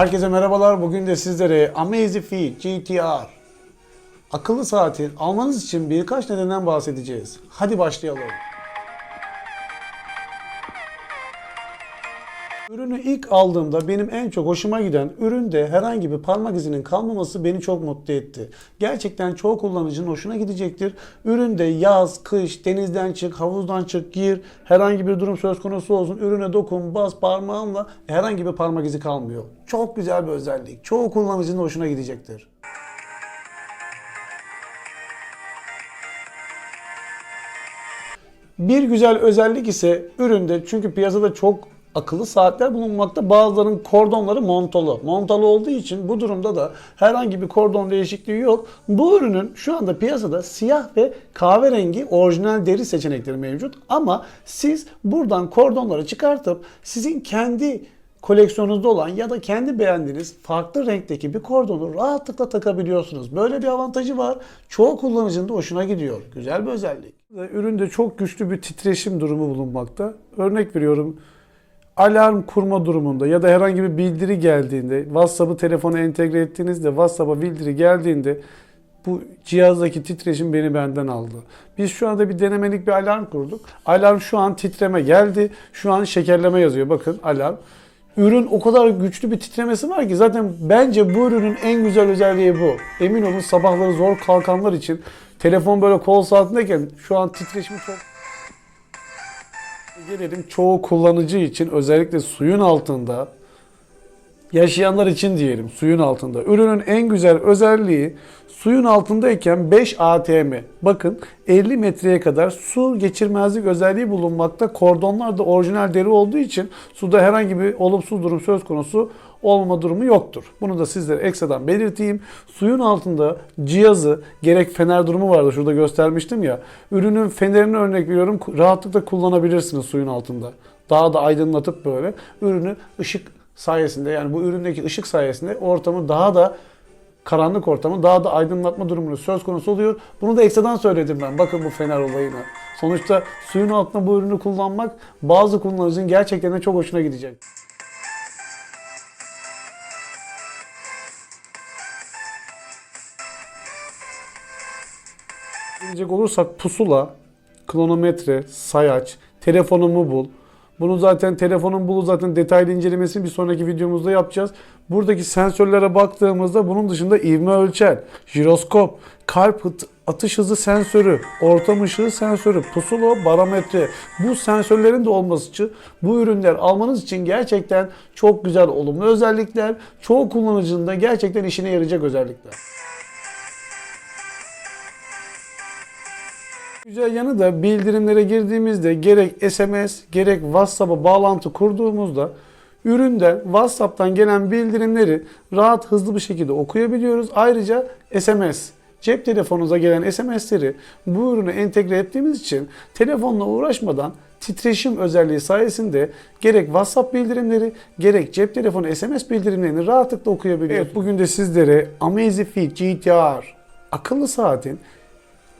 Herkese merhabalar. Bugün de sizlere Amazfit GTR akıllı saati almanız için birkaç nedenden bahsedeceğiz. Hadi başlayalım. Ürünü ilk aldığımda benim en çok hoşuma giden üründe herhangi bir parmak izinin kalmaması beni çok mutlu etti. Gerçekten çoğu kullanıcının hoşuna gidecektir. Üründe yaz, kış, denizden çık, havuzdan çık, gir, herhangi bir durum söz konusu olsun. Ürüne dokun, bas parmağınla herhangi bir parmak izi kalmıyor. Çok güzel bir özellik. Çoğu kullanıcının hoşuna gidecektir. Bir güzel özellik ise üründe çünkü piyasada çok akıllı saatler bulunmakta. Bazılarının kordonları montalı. Montalı olduğu için bu durumda da herhangi bir kordon değişikliği yok. Bu ürünün şu anda piyasada siyah ve kahverengi orijinal deri seçenekleri mevcut. Ama siz buradan kordonları çıkartıp sizin kendi koleksiyonunuzda olan ya da kendi beğendiğiniz farklı renkteki bir kordonu rahatlıkla takabiliyorsunuz. Böyle bir avantajı var. Çoğu kullanıcının da hoşuna gidiyor. Güzel bir özellik. Üründe çok güçlü bir titreşim durumu bulunmakta. Örnek veriyorum alarm kurma durumunda ya da herhangi bir bildiri geldiğinde WhatsApp'ı telefona entegre ettiğinizde WhatsApp'a bildiri geldiğinde bu cihazdaki titreşim beni benden aldı. Biz şu anda bir denemelik bir alarm kurduk. Alarm şu an titreme geldi. Şu an şekerleme yazıyor. Bakın alarm. Ürün o kadar güçlü bir titremesi var ki zaten bence bu ürünün en güzel özelliği bu. Emin olun sabahları zor kalkanlar için telefon böyle kol saatindeyken şu an titreşimi çok Gelelim çoğu kullanıcı için özellikle suyun altında yaşayanlar için diyelim suyun altında. Ürünün en güzel özelliği suyun altındayken 5 ATM. Bakın 50 metreye kadar su geçirmezlik özelliği bulunmakta. Kordonlar da orijinal deri olduğu için suda herhangi bir olumsuz durum söz konusu olma durumu yoktur. Bunu da sizlere ekstradan belirteyim. Suyun altında cihazı gerek fener durumu vardı şurada göstermiştim ya. Ürünün fenerini örnek veriyorum rahatlıkla kullanabilirsiniz suyun altında. Daha da aydınlatıp böyle ürünü ışık sayesinde yani bu üründeki ışık sayesinde ortamı daha da karanlık ortamı daha da aydınlatma durumunu söz konusu oluyor. Bunu da ekstradan söyledim ben. Bakın bu fener olayına. Sonuçta suyun altında bu ürünü kullanmak bazı kullanıcının gerçekten de çok hoşuna gidecek. Gelecek olursak pusula, kronometre, sayaç, telefonumu bul. Bunu zaten telefonun bulu zaten detaylı incelemesini bir sonraki videomuzda yapacağız. Buradaki sensörlere baktığımızda bunun dışında ivme ölçer, jiroskop, kalp atış hızı sensörü, ortam ışığı sensörü, pusula, barometre. Bu sensörlerin de olması için bu ürünler almanız için gerçekten çok güzel olumlu özellikler. Çoğu kullanıcının da gerçekten işine yarayacak özellikler. Güzel yanı da bildirimlere girdiğimizde gerek SMS gerek WhatsApp'a bağlantı kurduğumuzda üründen WhatsApp'tan gelen bildirimleri rahat hızlı bir şekilde okuyabiliyoruz. Ayrıca SMS cep telefonunuza gelen SMS'leri bu ürüne entegre ettiğimiz için telefonla uğraşmadan titreşim özelliği sayesinde gerek WhatsApp bildirimleri gerek cep telefonu SMS bildirimlerini rahatlıkla okuyabiliyoruz. Evet, bugün de sizlere Amazfit GTR akıllı saatin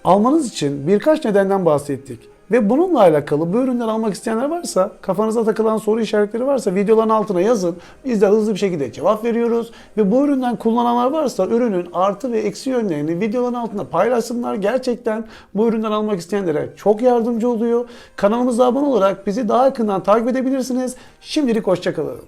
almanız için birkaç nedenden bahsettik. Ve bununla alakalı bu ürünleri almak isteyenler varsa, kafanıza takılan soru işaretleri varsa videoların altına yazın. Biz de hızlı bir şekilde cevap veriyoruz. Ve bu üründen kullananlar varsa ürünün artı ve eksi yönlerini videoların altına paylaşsınlar. Gerçekten bu üründen almak isteyenlere çok yardımcı oluyor. Kanalımıza abone olarak bizi daha yakından takip edebilirsiniz. Şimdilik hoşçakalın.